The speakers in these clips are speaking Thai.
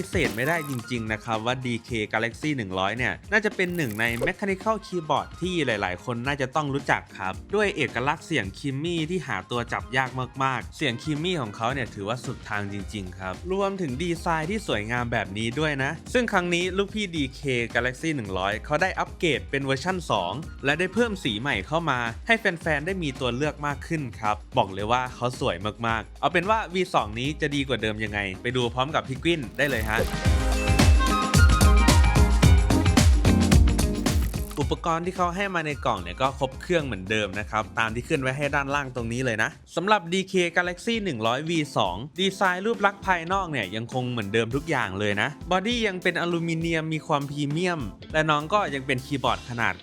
ฏิเสธไม่ได้จริง ๆ นะครับว่า DK Galaxy 100 เนี่ย น่าจะเป็นหนึ่งใน Mechanical Keyboard ที่หลาย ๆ คนน่าจะต้องรู้จักครับ ด้วยเอกลักษณ์เสียงคิมมี่ที่หาตัวจับยากมาก ๆ เสียงคิมมี่ของเขาเนี่ยถือว่าสุดทางจริง ๆ ครับ รวมถึงดีไซน์ที่สวยงามแบบนี้ด้วยนะ ซึ่งครั้งนี้ลูกพี่ DK Galaxy 100 เขาได้อัปเกรดเป็นเวอร์ชั่น 2 และได้เพิ่มสีใหม่เข้ามา ให้แฟน ๆ ได้มีตัวเลือกมากขึ้นครับ บอกเลยว่าเขาสวยมาก ๆ เอาเป็นว่า V2 นี้จะดีกว่าเดิมยังไง ไปดูพร้อมกับพี่กวินได้เลยฮะฮะ อุปกรณ์ที่เขาให้มาในกล่องเนี่ยก็ครบเครื่องเหมือนเดิมนะครับ ตามที่ขึ้นไว้ให้ด้านล่างตรงนี้เลยนะสำหรับ DK Galaxy 100 V2 ดีไซน์รูปลักษณ์ภายนอกเนี่ยยังคงเหมือนเดิมทุกอย่างเลยนะบอดี้ยังเป็นอลูมิเนียมมีความพรีเมียม และน้องก็ยังเป็นคีย์บอร์ดขนาด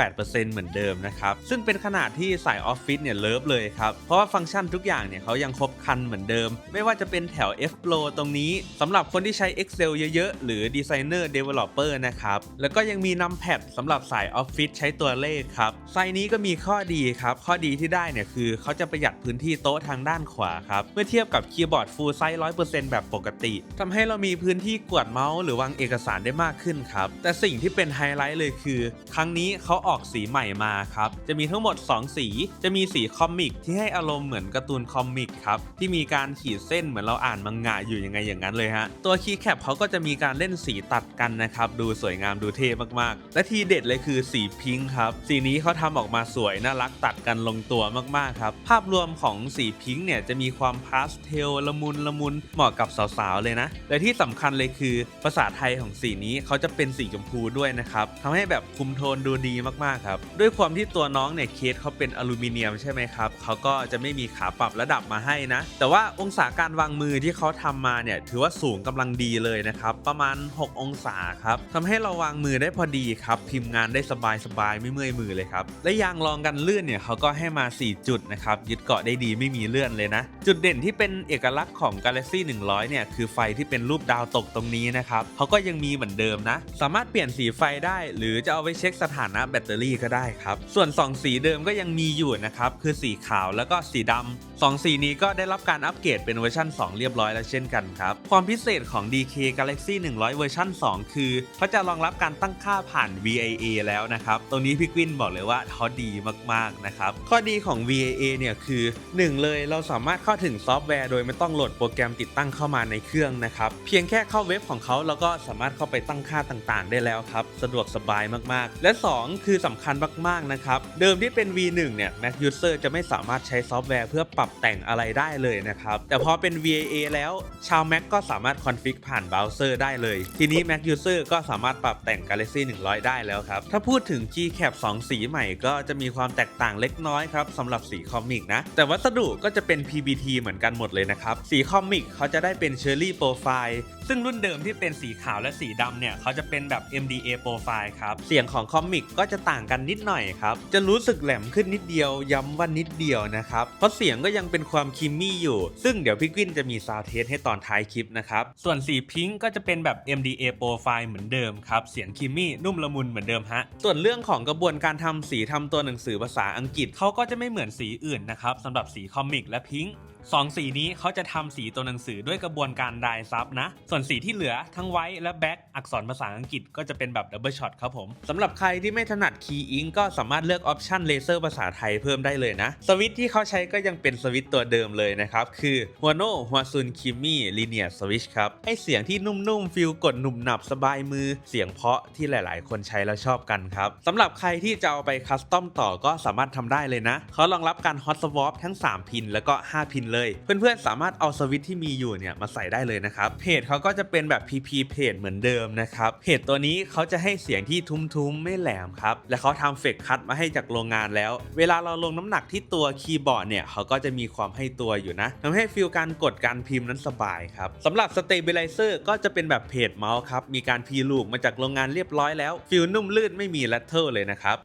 98%เหมือนเดิมนะครับ ซึ่งเป็นขนาดที่สายออฟฟิศเนี่ยเลิฟเลยครับ เพราะว่าฟังก์ชันทุกอย่างเนี่ยเขายังครบครันเหมือนเดิม ไม่ว่าจะเป็นแถว F Pro ตรงนี้สำหรับคนที่ใช้ Excel เยอะๆ หรือ Designer Developer นะครับ แล้วก็ยังมีนำแพดสำหรับสายออฟฟิศใช้ตัวเลขครับ ไซส์นี้ก็มีข้อดีครับ ข้อดีที่ได้เนี่ยคือเขาจะประหยัดพื้นที่โต๊ะทางด้านขวาครับ เมื่อเทียบกับคีย์บอร์ด Full Size 100%แบบปกติทำให้เรามีพื้นที่กวดเมาส์หรือวางเอกสารได้มากขึ้นครับ แต่สิ่งที่เป็นไฮไลท์เลยคือ ครั้งนี้เขาออกสีใหม่มาครับ จะมีทั้งหมด 2 สี จะมีสีคอมิกที่ให้อารมณ์เหมือนการ์ตูนคอมิกครับ ที่มีการขีดเส้นเหมือนเราอ่านมังงะอยู่ยังไงอย่างนั้นเลยฮะ ตัวคีย์แคปเขาก็จะมีการเล่นสีตัดกันนะครับ ดูสวยงามดูเท่มากๆ และทีเด็ดเลยคือสีพิงค์ครับ สีนี้เขาทำออกมาสวยน่ารักตัดกันลงตัวมากๆครับ ภาพรวมของสีพิงค์เนี่ยจะมีความพาสเทลละมุนละมุนเหมาะกับสาวๆเลยนะ และที่สำคัญเลยคือภาษาไทยของสีนี้เขาจะเป็นสีชมพูด้วยนะครับทำให้แบบคุมโทนดูดีมากๆครับ ด้วยความที่ตัวน้องเนี่ยเคสเขาเป็นอลูมิเนียมใช่ไหมครับเขาก็จะไม่มีขาปรับระดับมาให้นะ แต่ว่าองศาการวางมือที่เขาทำมาเนี่ยถือว่าสูงกำลังดีเลยนะครับประมาณ 6 องศาครับทำให้เราวางมือได้พอดีครับพิมพ์งานได้สบายๆไม่เมื่อยมือเลยครับ และยางรองกันลื่นเนี่ยเขาก็ให้มา 4 จุดนะครับยึดเกาะได้ดีไม่มีเลื่อนเลยนะ จุดเด่นที่เป็นเอกลักษณ์ของ Galaxy 100 เนี่ยคือไฟที่เป็นรูปดาวตกตรงนี้นะครับเขาก็ยังมีเหมือนเดิมนะ สามารถเปลี่ยนสีไฟได้ หรือจะเอาไว้เช็คสถานะแบตเตอรี่ก็ได้ครับส่วน 2 สีเดิมก็ยังมีอยู่นะครับคือสีขาวแล้วก็สีดำสองสีนี้ก็ได้รับการอัปเกรดเป็นเวอร์ชัน2 เรียบร้อยแล้วเช่นกันครับความพิเศษของ DK Galaxy 100 เวอร์ชัน2 คือเขาจะรองรับการตั้งค่าผ่าน VIA แล้วนะครับตรงนี้พี่กวินบอกเลยว่าเขาดีมากๆนะครับข้อดีของ VIA เนี่ยคือ 1 เลยเราสามารถเข้าถึงซอฟต์แวร์โดยไม่ต้องโหลดโปรแกรมติดตั้งเข้ามาในเครื่องนะครับเพียงแค่เข้าเว็บของเขาเราก็สามารถเข้าไปตั้งค่าต่างๆ ได้แล้วครับสะดวกสบายมากๆ และ 2 คือสำคัญมากๆนะครับเดิมที่เป็น V1 เนี่ย Mac User จะไม่สามารถใช้ซอฟต์แวร์เพื่อปรับแต่งอะไรได้เลยนะครับแต่พอเป็น VIA แล้วชาว Mac ก็สามารถคอนฟิกผ่านเบราว์เซอร์ได้เลย ทีนี้ Mac User ก็สามารถปรับแต่ง Galaxy 100 ได้แล้วครับถ้าพูดถึง G-Cap 2 สีใหม่ก็จะมีความแตกต่างเล็กน้อยครับสำหรับสีคอมิกนะ แต่วัสดุก็จะเป็น PBT เหมือนกันหมดเลยนะครับ สีคอมิกเขาจะได้เป็น Cherry Profile ซึ่งรุ่นเดิมที่เป็นสีขาวและสีดำเนี่ยเขาจะเป็นแบบ MDA Profile ครับ เสียงของคอมิกก็จะต่างกันนิดหน่อยครับ จะรู้สึกแหลมขึ้นนิดเดียว ย้ำว่านิดเดียวนะครับ เพราะเสียงก็ยังเป็นความคิมมี่อยู่ ซึ่งเดี๋ยวพี่กวินจะมีซาวเทสให้ตอนท้ายคลิปนะครับ ส่วนสีพิงก์ก็จะเป็นแบบ MDA Profile เหมือนเดิมครับ เสียงคิมมี่นุ่มละมุนเหมือนเดิมฮะ ส่วนเรื่องของกระบวนการทำสีทำตัวหนังสือภาษาอังกฤษเขาก็จะไม่เหมือนสีอื่นนะครับสำหรับสีคอมิกและพิงก์ สองสีนี้เขาจะทำสีตัวหนังสือด้วยกระบวนการดายซับนะ ส่วนสีที่เหลือทั้งไวท์และแบ็กอักษรภาษาอังกฤษก็จะเป็นแบบดับเบิลช็อตครับผมสำหรับใครที่ไม่ถนัดคีย์อิงก็สามารถเลือกออปชันเลเซอร์ภาษาไทยเพิ่มได้เลยนะ สวิตช์ที่เขาใช้ก็ยังเป็นสวิตช์ตัวเดิมเลยนะครับ คือหัวโนหัวซุนคิมมี่ลีเนียสวิชครับให้เสียงที่นุ่มๆฟิลกดหนุ่มหนับสบายมือเสียงเพาะที่หลายๆ คนใช้แล้วชอบกันครับสำหรับใครที่จะเอาไปคัสตอมต่อก็สามารถทำได้เลยนะเขารองรับการฮอตสวอปทั้ง 3 พินแล้วก็ 5 พินเลยเพื่อนๆสามารถเอาสวิตที่มีอยู่เนี่ยมาใส่ได้เลยนะครับเพจเขาก็จะเป็นแบบ PP เพจเหมือนเดิมนะครับเพจตัวนี้เขาจะให้เสียงที่ทุ้มๆ ไม่แหลมครับและเขาทำเฟกคัตมาให้จากโรงงานแล้ว เวลาเราลงน้ำหนักที่ตัวคีย์บอร์ดเนี่ยเขาก็จะมีความให้ตัวอยู่นะทำให้ฟีลการกดการพิมพ์นั้นสบายครับสำหรับสเตเบลไลเซอร์ก็จะเป็นแบบเพจเมาส์ครับมีการพีลูปมาจากโรงงานเรียบร้อยแล้วฟีลนุ่มลื่นไม่มีแรตเทิลเลยนะครับ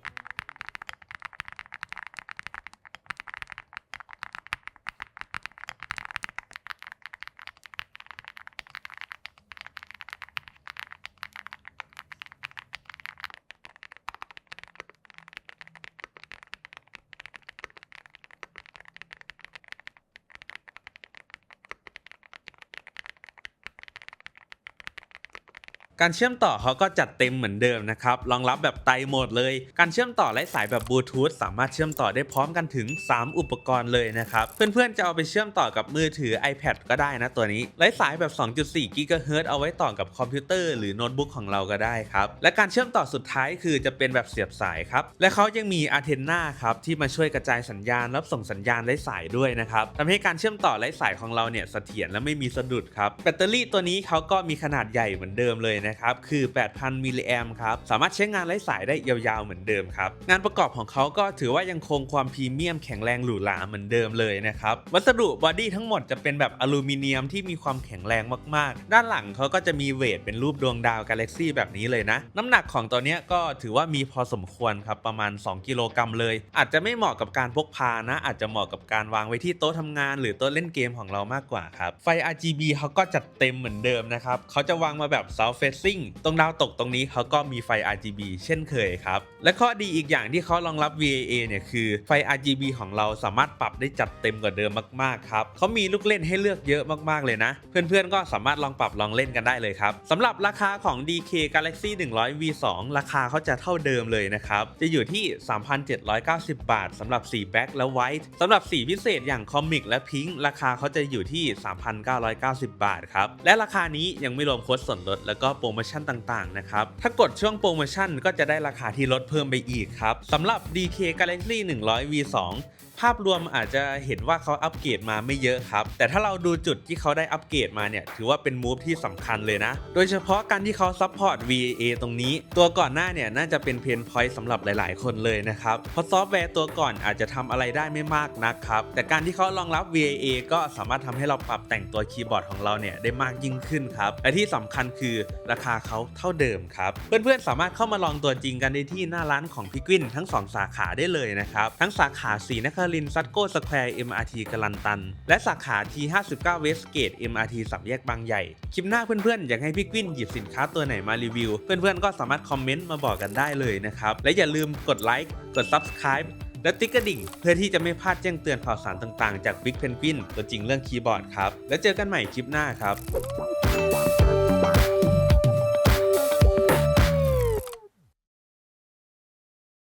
การเชื่อมต่อเขาก็จัดเต็มเหมือนเดิมนะครับรองรับแบบไตโหมดเลย การเชื่อมต่อไร้สายแบบบลูทูธสามารถเชื่อมต่อได้พร้อมกันถึง 3 อุปกรณ์เลยนะครับ เพื่อนๆจะเอาไปเชื่อมต่อกับมือถือ iPad ก็ได้นะตัวนี้ไร้สายแบบ 2.4 GHz เอาไว้ต่อกับคอมพิวเตอร์หรือโน้ตบุ๊กของเราก็ได้ครับ และการเชื่อมต่อสุดท้ายคือจะเป็นแบบเสียบสายครับ และเขายังมีอะเทนนาครับที่มาช่วยกระจายสัญญาณรับส่งสัญญาณไร้สายด้วยนะครับทำให้การเชื่อมต่อไร้สายของเราเนี่ยเสถียรและไม่มีสะดุดครับแบตเตอรี่ตัวนี้เขาก็มีขนาดใหญ่เหมือนเดิมเลยนะครับคือ 8,000 มิลลิแอมครับสามารถใช้งานไร้สายได้ยาวๆเหมือนเดิมครับงานประกอบของเขาก็ถือว่ายังคงความพรีเมียมแข็งแรงหรูหราเหมือนเดิมเลยนะครับวัสดุบอดี้ทั้งหมดจะเป็นแบบอลูมิเนียมที่มีความแข็งแรงมากๆ ด้านหลังเขาก็จะมีเวทเป็นรูปดวงดาวกาแล็กซี่แบบนี้เลยนะ น้ำหนักของตัวเนี้ยก็ถือว่ามีพอสมควรครับประมาณ 2 กิโลกรัมเลย อาจจะไม่เหมาะกับการพกพานะ อาจจะเหมาะกับการวางไว้ที่โต๊ะทำงาน หรือโต๊ะเล่นเกมของเรามากกว่าครับไฟ RGB เขาก็จัดเต็มเหมือนเดิมนะครับเขาจะวางมาแบบ South Facing ตรงดาวตกตรงนี้เขาก็มีไฟ RGB เช่นเคยครับ และข้อดีอีกอย่างที่เขารองรับ VAA เนี่ยคือไฟ RGB ของเราสามารถปรับได้จัดเต็มกว่าเดิมมากๆครับเขามีลูกเล่นให้เลือกเยอะมากๆเลยนะ เพื่อนๆก็สามารถลองปรับลองเล่นกันได้เลยครับสำหรับราคาของ DK Galaxy 100 V2 ราคาเขาจะเท่าเดิมเลยนะครับจะอยู่ที่ 3,790 บาทสำหรับสีแบ็คและไวท์สำหรับสีพิเศษอย่างคอมิกและพิงค์ราคาเขาจะอยู่ที่ 3,990 บาทครับและราคานี้ยังไม่รวมโค้ดส่วนลดแล้วก็โปรโมชั่นต่างๆนะครับ ถ้ากดช่วงโปรโมชั่นก็จะได้ราคาที่ลดเพิ่มไปอีกครับสำหรับ DK Galaxy 100 V2 ภาพรวมอาจจะเห็นว่าเขาอัปเกรดมาไม่เยอะครับ แต่ถ้าเราดูจุดที่เขาได้อัปเกรดมาเนี่ย ถือว่าเป็นมูฟที่สำคัญเลยนะ โดยเฉพาะการที่เขาซัพพอร์ต VAA ตรงนี้ ตัวก่อนหน้าเนี่ย น่าจะเป็นเพนพอยต์สำหรับหลาย ๆ คนเลยนะครับ เพราะซอฟต์แวร์ตัวก่อนอาจจะทำอะไรได้ไม่มากนักครับ แต่การที่เขารองรับ VAA ก็สามารถทำให้เราปรับแต่งตัวคีย์บอร์ดของเราเนี่ยได้มากยิ่งขึ้นครับ และที่สำคัญคือราคาเขาเท่าเดิมครับ เพื่อน ๆ สามารถเข้ามาลองตัวจริงกันได้ที่หน้าร้านของพี่กวินทั้งสองสาขาได้เลยนะครับ ทั้งสาขาสีนครินทร์ซัตโก้สแควร์ MRT กลันตัน และสาขา T59 Westgate MRT สามแยกบางใหญ่ คลิปหน้าเพื่อนๆ อยากให้พี่กวินหยิบสินค้าตัวไหนมารีวิว เพื่อนๆ ก็สามารถคอมเมนต์มาบอกกันได้เลยนะครับ และอย่าลืมกดไลค์ กด Subscribe และติ๊กกระดิ่ง เพื่อที่จะไม่พลาดแจ้งเตือนข่าวสารต่างๆ จาก Big Penguin ตัวจริงเรื่องคีย์บอร์ดครับ แล้วเจอกันใหม่คลิปหน้าครับ